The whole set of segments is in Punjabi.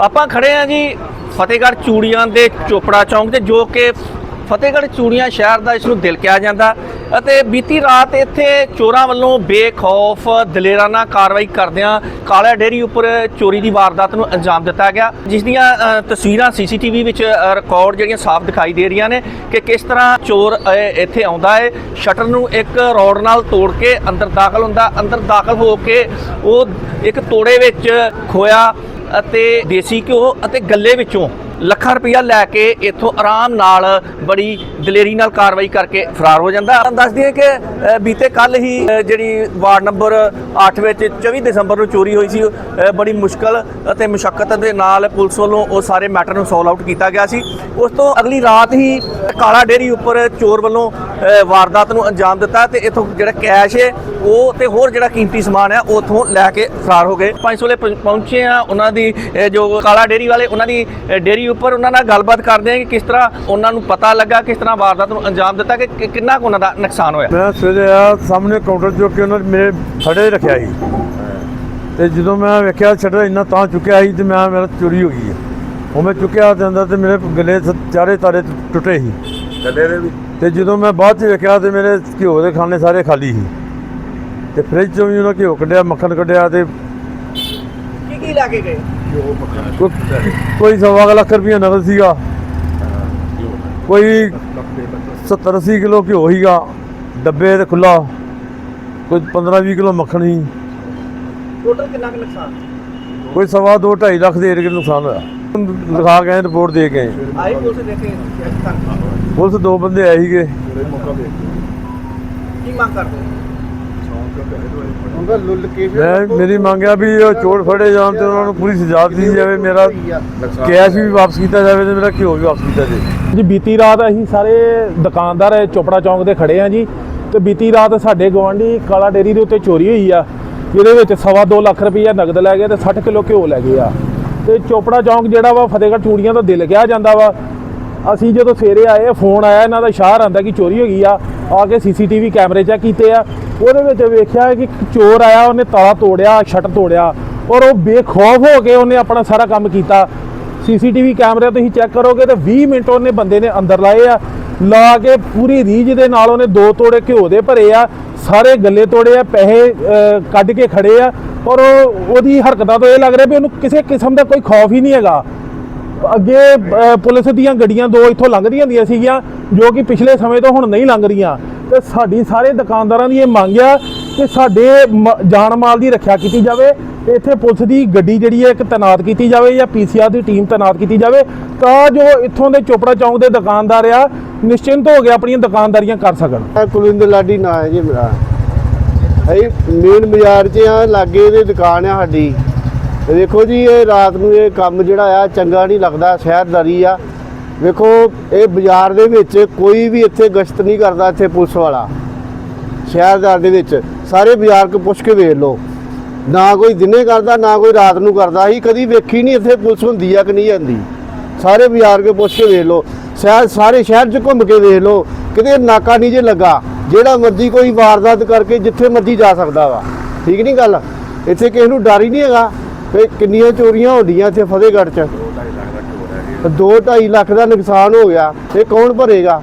ਆਪਾਂ ਖੜੇ ਆ ਜੀ ਫਤਿਹਗੜ੍ਹ ਚੂੜੀਆਂ ਦੇ ਚੋਪੜਾ ਚੌਂਕ ਤੇ ਜੋ ਕਿ ਫਤਿਹਗੜ੍ਹ ਚੂੜੀਆਂ ਸ਼ਹਿਰ ਦਾ ਇਸ ਨੂੰ ਦਿਲ ਕਿਹਾ ਜਾਂਦਾ। ਅਤੇ ਬੀਤੀ ਰਾਤ ਇੱਥੇ ਚੋਰਾਂ ਵੱਲੋਂ ਬੇਖੌਫ ਦਲੇਰਾਨਾ ਕਾਰਵਾਈ ਕਰਦਿਆਂ ਕਾਲਾ ਡੇਰੀ ਉੱਪਰ ਚੋਰੀ ਦੀ ਵਾਰਦਾਤ ਨੂੰ ਅੰਜਾਮ ਦਿੱਤਾ ਗਿਆ। ਜਿਸ ਦੀਆਂ ਅ, ਤਸਵੀਰਾਂ ਸੀਸੀਟੀਵੀ ਵਿੱਚ ਅ, ਰਿਕਾਰਡ ਜਿਹੜੀਆਂ ਸਾਫ਼ ਦਿਖਾਈ ਦੇ ਰਹੀਆਂ ਨੇ ਕਿ ਕਿਸ ਤਰ੍ਹਾਂ ਚੋਰ ਇੱਥੇ ਆਉਂਦਾ ਹੈ। ਸ਼ਟਰ ਨੂੰ ਇੱਕ ਰੋਡ ਨਾਲ ਤੋੜ ਕੇ ਅੰਦਰ ਦਾਖਲ ਹੁੰਦਾ। ਅੰਦਰ ਦਾਖਲ ਹੋ ਕੇ ਉਹ ਇੱਕ ਤੋੜੇ ਵਿੱਚ ਖੋਇਆ। ਅਤੇ ਦੇਸੀ ਘਿਓ ਅਤੇ ਗੱਲੇ ਵਿੱਚੋਂ ਲੱਖਾਂ ਰੁਪਇਆ ਲੈ ਕੇ ਇੱਥੋਂ ਆਰਾਮ ਨਾਲ ਬੜੀ ਦਲੇਰੀ ਨਾਲ ਕਾਰਵਾਈ ਕਰਕੇ ਫਰਾਰ ਹੋ ਜਾਂਦਾ। ਤੁਹਾਨੂੰ ਦੱਸ ਦਈਏ ਕਿ ਬੀਤੇ ਕੱਲ ਹੀ ਜਿਹੜੀ ਵਾਰਡ ਨੰਬਰ 8 ਵਿੱਚ 24 ਦਸੰਬਰ ਨੂੰ ਚੋਰੀ ਹੋਈ ਸੀ ਬੜੀ ਮੁਸ਼ਕਲ ਅਤੇ ਮੁਸ਼ਕਲ ਦੇ ਨਾਲ ਪੁਲਿਸ ਵੱਲੋਂ ਉਹ ਸਾਰੇ ਮੈਟਰ ਨੂੰ ਸੋਲਵ ਆਊਟ ਕੀਤਾ ਗਿਆ ਸੀ। ਉਸ ਤੋਂ ਅਗਲੀ ਰਾਤ ਹੀ ਕਾਲਾ ਡੇਰੀ ਉੱਪਰ ਚੋਰ ਵੱਲੋਂ ਵਾਰਦਾਤ ਨੂੰ ਅੰਜਾਮ ਦਿੱਤਾ ਤੇ ਇਥੋਂ ਜਿਹੜਾ ਕੈਸ਼ ਹੈ ਉਹ ਤੇ ਹੋਰ ਜਿਹੜਾ ਕੀਮਤੀ ਸਮਾਨ ਹੈ ਉਥੋਂ ਲੈ ਕੇ ਫਰਾਰ ਹੋ ਗਏ। ਪੰਜ ਸੌਲੇ ਪਹੁੰ- ਪਹੁੰਚੇ ਆ ਉਹਨਾਂ ਦੀ ਜੋ ਕਾਲਾ ਡੇਰੀ ਵਾਲੇ ਉਹਨਾਂ ਦੀ ਅ, ਡੇਰੀ ਉੱਪਰ ਉਹਨਾਂ ਨਾਲ ਗੱਲਬਾਤ ਕਰਦੇ ਆ ਕਿ ਕਿਸ ਤਰ੍ਹਾਂ ਉਹਨਾਂ ਨੂੰ ਪਤਾ ਲੱਗਾ ਕਿਸ ਤਰ੍ਹਾਂ ਵਾਰਦਾਤ ਨੂੰ ਅੰਜਾਮ ਦਿੱਤਾ ਕਿ ਕਿ ਕਿੰਨਾ ਕੁ ਉਹਨਾਂ ਦਾ ਨੁਕਸਾਨ ਹੋਇਆ? ਮੈਂ ਸਵੇਰੇ ਆ ਸਾਹਮਣੇ ਕਾਊਂਟਰ ਜੋ ਕਿ ਉਹਨਾਂ ਨੇ ਮੇਰੇ ਫੜੇ ਰੱਖਿਆ ਸੀ। ਤੇ ਜਦੋਂ ਮੈਂ ਵੇਖਿਆ ਸ਼ਟਰ ਇੰਨਾ ਤਾਂ ਚੁੱਕਿਆ ਸੀ ਤੇ ਮੈਂ ਮੇਰਾ ਚੋਰੀ ਹੋ ਗਈ ਹੈ। ਉਹ ਮੈਂ ਚੁੱਕਿਆ ਤੇ ਅੰਦਰ ਤੇ ਮੇਰੇ ਗਲੇ ਚਾਰੇ ਤਾਰੇ ਟੁ- ਟੁੱਟੇ ਸੀ। ਗੱਲੇ ਦੇ ਵੀ? ਤੇ ਜਦੋਂ ਮੈਂ ਬਾਅਦ ਚ ਵੇਖਿਆ ਤੇ ਮੇਰੇ ਘਿਓ ਦੇ ਖਾਨੇ ਸਾਰੇ ਖਾਲੀ ਸੀ। ਤੇ ਫ੍ਰਿਜ ਚੋਂ ਵੀ ਉਹਨਾਂ ਘਿਓ ਕੱਢਿਆ ਮੱਖਣ ਕੱਢਿਆ ਤੇ ਕੀ ਕੀ ਲੈ ਕੇ ਗਏ? ਕੋਈ- ਕੋਈ ਸਵਾ ਕੁ ਲੱਖ ਰੁਪਈਆ ਨਗਦ ਸੀਗਾ। ਕੋਈ 70 80 ਕਿਲੋ ਘਿਓ ਸੀਗਾ ਡੱਬੇ ਤੇ ਖੁੱਲਾ ਕੋਈ 15 20 ਕਿਲੋ ਮੱਖਣ ਸੀ। ਟੋਟਲ ਕਿੰਨਾ ਕੁ ਨੁਕਸਾਨ? ਕੋਈ ਸਵਾ ਦੋ 2.5 ਲੱਖ ਦੇ ਏਰੀਏ ਨੁਕਸਾਨ ਹੋਇਆ। ਲਿਖਾ ਕੇ ਰਿਪੋਰਟ ਦੇ ਕੇ ਆਏ। ਆਈ ਪੁਲਿਸ ਦੇਖੇ ਪੁਲਿਸ ਦੋ ਬੰਦੇ ਆਏ ਸੀਗੇ। ਕੀ ਮੰਗ ਕਰਦੇ ਉਹਦਾ ਲੁੱਲ ਕੇ ਮੈਂ ਮੇਰੀ ਮੰਗਿਆ ਵੀ ਉਹ ਚੋਰ ਫੜੇ ਜਾਣ ਤੇ ਉਹਨਾਂ ਨੂੰ ਪੂਰੀ ਸਜ਼ਾ ਦਿੱਤੀ ਜਾਵੇ, ਮੇਰਾ ਕੈਸ਼ ਵੀ ਵਾਪਸ ਕੀਤਾ ਜਾਵੇ ਤੇ ਮੇਰਾ ਘਿਓ ਵੀ ਵਾਪਸ ਕੀਤਾ ਜਾਵੇ। ਜੀ, ਬੀਤੀ ਰਾਤ ਅਸੀਂ ਸਾਰੇ ਦੁਕਾਨਦਾਰ ਚੋਪੜਾ ਚੌਂਕ ਦੇ ਖੜੇ ਆ ਜੀ ਤੇ ਬੀਤੀ ਰਾਤ ਸਾਡੇ ਗਵਾਂਢੀ ਕਾਲਾ ਡੇਰੀ ਦੇ ਉੱਤੇ ਚੋਰੀ ਹੋਈ ਆ, ਜਿਹਦੇ ਵਿੱਚ ਸਵਾ ਦੋ ਲੱਖ ਰੁਪਈਆ ਨਗਦ ਲੈ ਗਏ ਤੇ 60 ਕਿਲੋ ਘਿਓ ਲੈ ਗਏ ਆ। ਤੇ ਚੋਪੜਾ ਚੌਂਕ ਜਿਹੜਾ ਵਾ ਫਤਿਹਗੜ੍ਹ ਚੂੜੀਆਂ ਦਾ ਦਿਲ ਕਿਹਾ ਜਾਂਦਾ ਵਾ। ਅਸੀਂ ਜਦੋਂ ਸਵੇਰੇ ਆਏ, ਫੋਨ ਆਇਆ, ਇਹਨਾਂ ਦਾ ਸ਼ਾਹਰ ਆਂਦਾ ਕਿ ਚੋਰੀ ਹੋ ਗਈ ਆ। ਆ ਕੇ ਸੀਸੀਟੀਵੀ ਕੈਮਰੇ ਚੈੱਕ ਕੀਤੇ ਆ। ਉਹਦੇ ਵਿੱਚ ਵੇਖਿਆ ਕਿ ਚੋਰ ਆਇਆ, ਉਹਨੇ ਤਾਲਾ ਤੋੜਿਆ, ਸ਼ਟਰ ਤੋੜਿਆ ਔਰ ਉਹ ਬੇਖੌਫ ਹੋ ਕੇ ਉਹਨੇ ਆਪਣਾ ਸਾਰਾ ਕੰਮ ਕੀਤਾ। ਸੀਸੀਟੀਵੀ ਕੈਮਰੇ ਤੁਸੀਂ ਚੈੱਕ ਕਰੋਗੇ ਤਾਂ 20 ਮਿੰਟ ਉਹਨੇ ਬੰਦੇ ਨੇ ਅੰਦਰ ਲਾਏ ਆ। ਲਾ ਕੇ ਪੂਰੀ ਰੀਝ ਦੇ ਨਾਲ ਉਹਨੇ ਦੋ ਤੋੜੇ ਘਿਓ ਦੇ ਭਰੇ ਆ, ਸਾਰੇ ਗੱਲੇ ਤੋੜੇ ਆ, ਪੈਸੇ ਕੱਢ ਕੇ ਖੜੇ ਆ ਔਰ ਉਹ- ਉਹਦੀ ਹਰਕਤਾਂ ਤੋਂ ਇਹ ਲੱਗ ਰਿਹਾ ਵੀ ਉਹਨੂੰ ਕਿਸੇ ਕਿਸਮ ਦਾ ਕੋਈ ਖੌਫ ਹੀ ਨਹੀਂ ਹੈਗਾ। ਅੱਗੇ ਪੁਲਿਸ ਦੀਆਂ ਗੱਡੀਆਂ ਦੋ ਇੱਥੋਂ ਲੰਘਦੀਆਂ ਹੁੰਦੀਆਂ ਸੀਗੀਆਂ ਜੋ ਕਿ ਪਿਛਲੇ ਸਮੇਂ ਤੋਂ ਹੁਣ ਨਹੀਂ ਲੰਘ ਰਹੀਆਂ। ਤੇ ਸਾਡੀ ਸਾਰੇ ਦੁਕਾਨਦਾਰਾਂ ਦੀ ਇਹ ਮੰਗ ਆ ਕਿ ਸਾਡੇ ਮ- ਜਾਨ ਮਾਲ ਦੀ ਰੱਖਿਆ ਕੀਤੀ ਜਾਵੇ ਤੇ ਇੱਥੇ ਪੁਲਿਸ ਦੀ ਗੱਡੀ ਜਿਹੜੀ ਹੈ ਇੱਕ ਤੈਨਾਤ ਕੀਤੀ ਜਾਵੇ ਜਾਂ ਪੀਸੀਆਰ ਦੀ ਟੀਮ ਤੈਨਾਤ ਕੀਤੀ ਜਾਵੇ ਤਾਂ ਜੋ ਇੱਥੋਂ ਦੇ ਚੋਪੜਾ ਚੌਂਕ ਦੇ ਦੁਕਾਨਦਾਰ ਆ ਨਿਸ਼ਚਿੰਤ ਹੋ ਕੇ ਆਪਣੀਆਂ ਦੁਕਾਨਦਾਰੀਆਂ ਕਰ ਸਕਣ। ਆ ਕੁਲਿੰਦਰ ਲਾਡੀ ਨਾਂ ਹੈ ਜੀ ਮੇਰਾ। ਅਸੀਂ ਮੇਨ ਬਾਜ਼ਾਰ 'ਚ ਆ, ਲਾਗੇ ਇਹਦੀ ਦੁਕਾਨ ਆ ਸਾਡੀ। ਦੇਖੋ ਜੀ, ਇਹ ਰਾਤ ਨੂੰ ਇਹ ਕੰਮ ਜਿਹੜਾ ਆ, ਚੰਗਾ ਨਹੀਂ ਲੱਗਦਾ, ਸ਼ਹਿਰਦਾਰੀ ਆ। ਵੇਖੋ, ਇਹ ਬਾਜ਼ਾਰ ਦੇ ਵਿੱਚ ਕੋਈ ਵੀ ਇੱਥੇ ਗਸ਼ਤ ਨਹੀਂ ਕਰਦਾ ਇੱਥੇ ਪੁਲਿਸ ਵਾਲਾ। ਸ਼ਹਿਰਦਾਰ ਦੇ ਵਿੱਚ ਸਾਰੇ ਬਾਜ਼ਾਰ ਕੋ ਪੁੱਛ ਕੇ ਵੇਖ ਲਓ। ਨਾ ਕੋਈ ਦਿਨੇ ਕਰਦਾ, ਨਾ ਕੋਈ ਰਾਤ ਨੂੰ ਕਰਦਾ। ਅਸੀਂ ਕਦੀ ਵੇਖੀ ਨਹੀਂ ਇੱਥੇ ਪੁਲਿਸ ਹੁੰਦੀ ਆ ਕਿ ਨਹੀਂ ਹੁੰਦੀ ਸਾਰੇ ਬਾਜ਼ਾਰ ਕੇ ਪੁੱਛ ਕੇ ਵੇਖ ਲਓ। ਸ਼ਹਿਰ, ਸਾਰੇ ਸ਼ਹਿਰ 'ਚ ਘੁੰਮ ਕੇ ਵੇਖ ਲਓ। ਕਿਤੇ ਨਾਕਾ ਨਹੀਂ ਜੇ ਲੱਗਾ। ਜਿਹੜਾ ਮਰਜ਼ੀ ਕੋਈ ਵਾਰਦਾਤ ਕਰਕੇ ਜਿੱਥੇ ਮਰਜ਼ੀ ਜਾ ਸਕਦਾ ਵਾ। ਠੀਕ ਨਹੀਂ ਗੱਲ? ਇੱਥੇ ਕਿਸੇ ਨੂੰ ਡਰ ਹੀ ਨਹੀਂ ਹੈਗਾ। ਫੇ ਕਿੰਨੀਆਂ ਚੋਰੀਆਂ ਹੁੰਦੀਆਂ ਇੱਥੇ ਫਤਿਹਗੜ੍ਹ 'ਚ। 2.5 ਲੱਖ ਦਾ ਨੁਕਸਾਨ ਹੋ ਗਿਆ ਇਹ ਕੌਣ ਭਰੇਗਾ?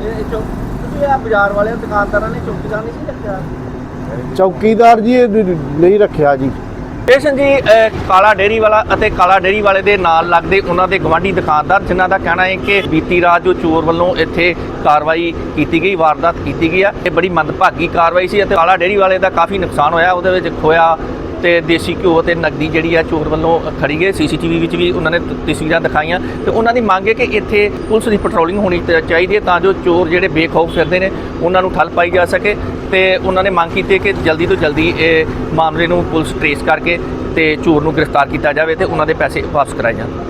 ਇਹ ਚੌਕ ਤੁਸੀਂ ਆ ਬਾਜ਼ਾਰ ਵਾਲੇ ਦੁਕਾਨਦਾਰਾਂ ਨੇ ਚੌਕੀਦਾਰ ਨਹੀਂ ਸੀ ਰੱਖਿਆ? ਚੌਕੀਦਾਰ ਜੀ ਇਹ ਨਹੀਂ ਰੱਖਿਆ ਜੀ। ਸਟੇਸ਼ਨ ਜੀ ਕਾਲਾ ਡੇਰੀ ਵਾਲਾ ਅਤੇ ਕਾਲਾ ਡੇਰੀ ਵਾਲੇ ਦੇ ਨਾਲ ਲੱਗਦੇ ਉਹਨਾਂ ਦੇ ਗਵਾਂਢੀ ਦੁਕਾਨਦਾਰ ਜਿਨ੍ਹਾਂ ਦਾ ਕਹਿਣਾ ਹੈ ਕਿ ਬੀਤੀ ਰਾਤ ਜੋ ਚੋਰ ਵੱਲੋਂ ਇੱਥੇ ਕਾਰਵਾਈ ਕੀਤੀ ਗਈ ਵਾਰਦਾਤ ਕੀਤੀ ਗਈ ਆ ਇਹ ਬੜੀ ਮੰਦਭਾਗੀ ਕਾਰਵਾਈ ਸੀ ਅਤੇ ਕਾਲਾ ਡੇਰੀ ਵਾਲੇ ਦਾ ਕਾਫੀ ਨੁਕਸਾਨ ਹੋਇਆ ਉਹਦੇ ਵਿੱਚ ਖੋਇਆ ਤੇ ਦੇਸੀ ਘਿਓ ਤੇ ਨਕਦੀ ਜਿਹੜੀ ਆ ਚੋਰ ਵੱਲੋਂ ਖੜੀ ਗਈ ਸੀਸੀਟੀਵੀ ਵਿੱਚ ਵੀ ਉਹਨਾਂ ਨੇ ਤਸਵੀਰਾਂ ਦਿਖਾਈਆਂ ਤੇ ਉਹਨਾਂ ਦੀ ਮੰਗ ਹੈ ਕਿ ਇੱਥੇ ਪੁਲਿਸ ਦੀ ਪੈਟਰੋਲਿੰਗ ਹੋਣੀ ਚਾਹੀਦੀ ਹੈ ਤਾਂ ਜੋ ਚੋਰ ਜਿਹੜੇ ਬੇਖੌਫ ਫਿਰਦੇ ਨੇ ਉਹਨਾਂ ਨੂੰ ਠੱਲ ਪਾਈ ਜਾ ਸਕੇ ਤੇ ਉਹਨਾਂ ਨੇ ਮੰਗ ਕੀਤੀ ਕਿ ਜਲਦੀ ਤੋਂ ਜਲਦੀ ਇਹ ਮਾਮਲੇ ਨੂੰ ਪੁਲਿਸ ਟ੍ਰੇਸ ਕਰਕੇ ਤੇ ਚੋਰ ਨੂੰ ਗ੍ਰਿਫਤਾਰ ਕੀਤਾ ਜਾਵੇ ਤੇ ਉਹਨਾਂ ਦੇ ਪੈਸੇ ਵਾਪਸ ਕਰਾਏ ਜਾਣ।